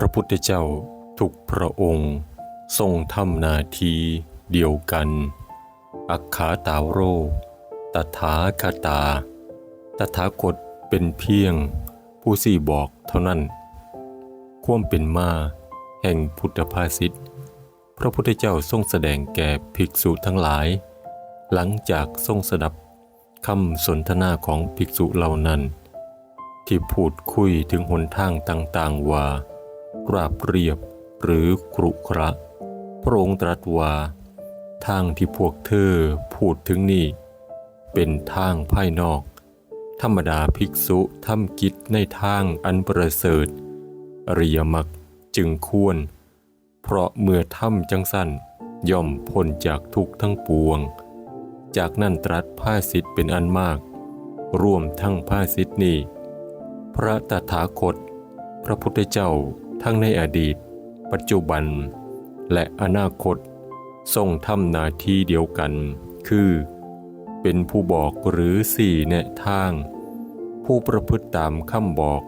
พระพุทธเจ้าทุกพระองค์ทรงทำนาทีเดียวกัน อักขาตาวโร ตถาคตา ตถาคตเป็นเพียงผู้สี่บอกเท่านั้น ความเป็นมาแห่งพุทธภาษิตพระพุทธเจ้าทรงแสดงแก่ภิกษุทั้งหลาย หลังจากทรงสดับคำสนทนาของภิกษุเหล่านั้น ที่พูดคุยถึงหนทางต่างๆว่า ราบเรียบหรือกรุกระ พระองค์ตรัสว่าทางที่พวกเธอพูดถึงนี่ เป็นทางภายนอก ธรรมดาภิกษุทำกิจในทางอันประเสริฐอริยมรรคจึงควร เพราะเมื่อทำจังสั้นย่อมพ้นจากทุกทั้งปวง จากนั้นตรัสภาสิทธิ์เป็นอันมาก รวมทั้งภาสิทธิ์นี้ พระตถาคต พระพุทธเจ้า ทั้งในอดีต ปัจจุบัน และอนาคต ทรงทำหนาทีเดียวกัน คือ เป็นผู้บอกหรือสี่แนะทาง ผู้ประพฤติตามคำบอก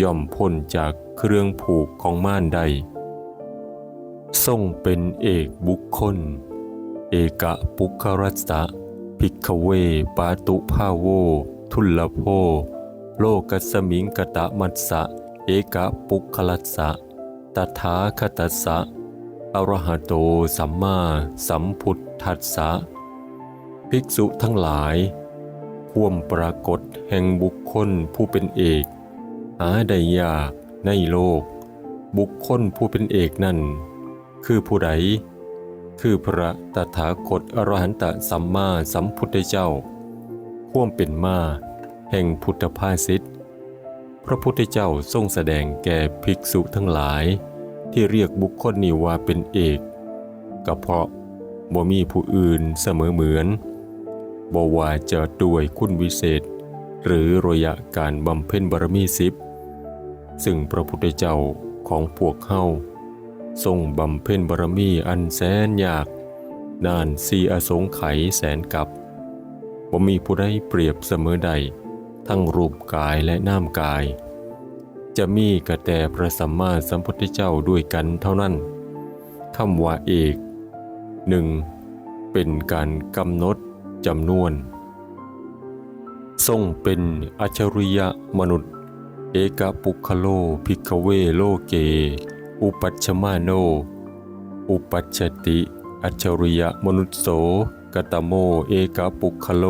ย่อมพ้นจากเครื่องผูกของม่านใด ทรงเป็นเอกบุคคล เอกะปุครัสสะภิกขเวปาตุภาโว ทุลโภโลกัสมิงกตะมัสสะ เอกะปุคลัสสะตถาคตัสสะอรหโตสัมมาสัมพุทธัสสะภิกษุทั้งหลายควมปรากฏแห่งบุคคลผู้เป็นเอก หาได้ยากในโลก บุคคลผู้เป็นเอกนั่น คือผู้ใด คือพระตถาคตอรหันตสัมมาสัมพุทธเจ้าข่วมเป็นมา แห่งพุทธภาษิต พระพุทธเจ้าทรงแสดงแก่ภิกษุทั้งหลาย ที่เรียกบุคคลนี้ว่าเป็นเอกก็เพราะบ่มีผู้อื่นเสมอเหมือนบ่ว่าจะด้วยคุณวิเศษ หรือระยะการบำเพ็ญบารมีสิบซึ่งพระพุทธเจ้าของพวกเฮาทรงบำเพ็ญบารมีอันแสนยากนานสีอสงไขยแสนกับบ่มีผู้ใดเปรียบเสมอใด ทั้งรูปกายและน้ำกาย จะมีกระแต่พระสัมมาสัมพุทธเจ้าด้วยกันเท่านั้นคำว่าเอกหนึ่งเป็นการกำหนดจำนวน ทรงเป็นอัจฉริยะมนุษย์ เอกปุคโลภิกเวโลเก อุปัชฌมาโน อุปัชชติ อัจฉริยะมนุษโสกตโม เอกปุคโล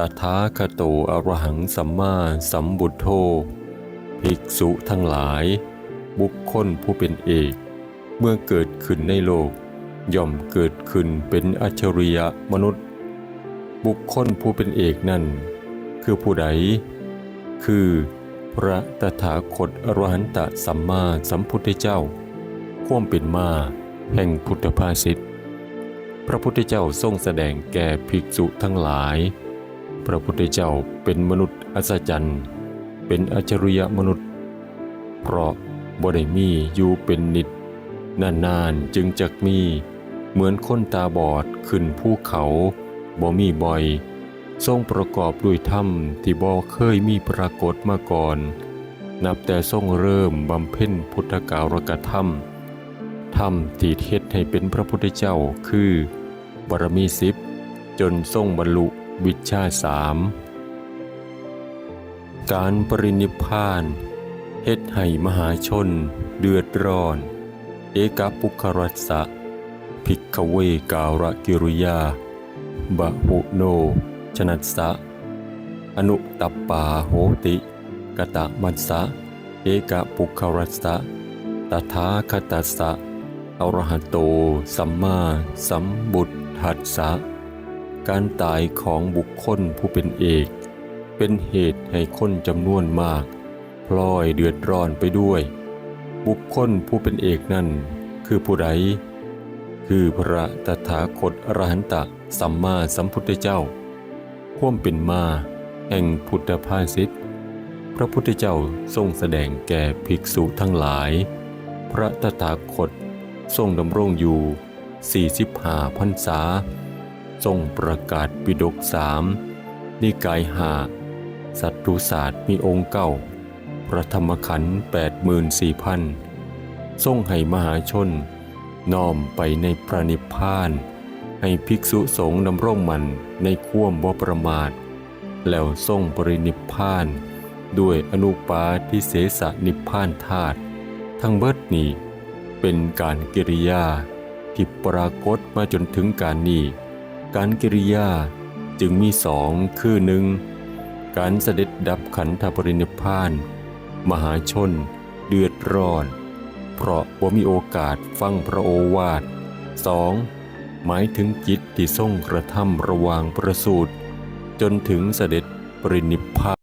ตถาคโตอรหังสัมมาสัมบุทโธภิกษุทั้งหลาย บุคคลผู้เป็นเอก เมื่อเกิดขึ้นในโลก ย่อมเกิดขึ้นเป็นอัจฉริยะมนุษย์ บุคคลผู้เป็นเอกนั่น คือผู้ใด คือพระตถาคตอรหันตสัมมาสัมพุทธเจ้าข่วมเป็นมาแห่งพุทธภาษิตพระพุทธเจ้าทรงแสดงแก่ภิกษุทั้งหลาย พระพุทธเจ้าเป็นมนุษย์อัศจรรย์ เป็นอัจฉริยะมนุษย์ เพราะบ่ได้มีอยู่เป็นนิด นานๆจึงจักมี เหมือนคนตาบอดขึ้นภูเขาบ่มีบ่อย ทรงประกอบด้วยธรรมที่บ่เคยมีปรากฏมาก่อน นับแต่ทรงเริ่มบำเพ็ญพุทธการกธรรมธรรมที่เทศให้เป็นพระพุทธเจ้าคือบารมีสิบจนทรงบรรลุ วิชชาสามการปรินิพานเฮ็ดให้มหาชน เดือดร้อน เอกปุครัสสะภิกขเวการะกิริยา บะหุโน ชนัสสะ อนุตัปปาโหติ กตะมัสสะ เอกปุครัสสะตถาคตัสสะอรหะโต สัมมาสัมบุตทัสสะ การตายของบุคคลผู้เป็นเอก เป็นเหตุให้คนจำนวนมากพลอยเดือดร้อนไปด้วย บุคคลผู้เป็นเอกนั่น คือผู้ใดคือพระตถาคตอรหันตะสัมมาสัมพุทธเจ้าข่วมเป็นมาแห่งพุทธภาษิตพระพุทธเจ้าทรงแสดงแก่ภิกษุทั้งหลาย พระตถาคตทรงดำรงอยู่ 45พรรษา ทรงประกาศปิฎกสามนิกายหาสัตตุศาสตร์มีองค์เก้าพระธรรมขันธ์84,000ทรงให้มหาชน น้อมไปในพระนิพพาน ให้ภิกษุสงฆ์ดำร่องมันในควมบ่ประมาท แล้วทรงปรินิพพาน ด้วยอนุปาทิเสสนิพพานธาตุทั้งเบิดนี้เป็นการกิริยาที่ปรากฏมาจนถึงการนี้ การกิริยาจึงมีสองคือหนึ่งการเสด็จดับขันธปรินิพาน มหาชน เดือดร้อน เพราะว่ามีโอกาสฟังพระโอวาท 2. หมายถึงจิตที่ทรงกระทำระหว่างประสูติจนถึงเสด็จปรินิพพาน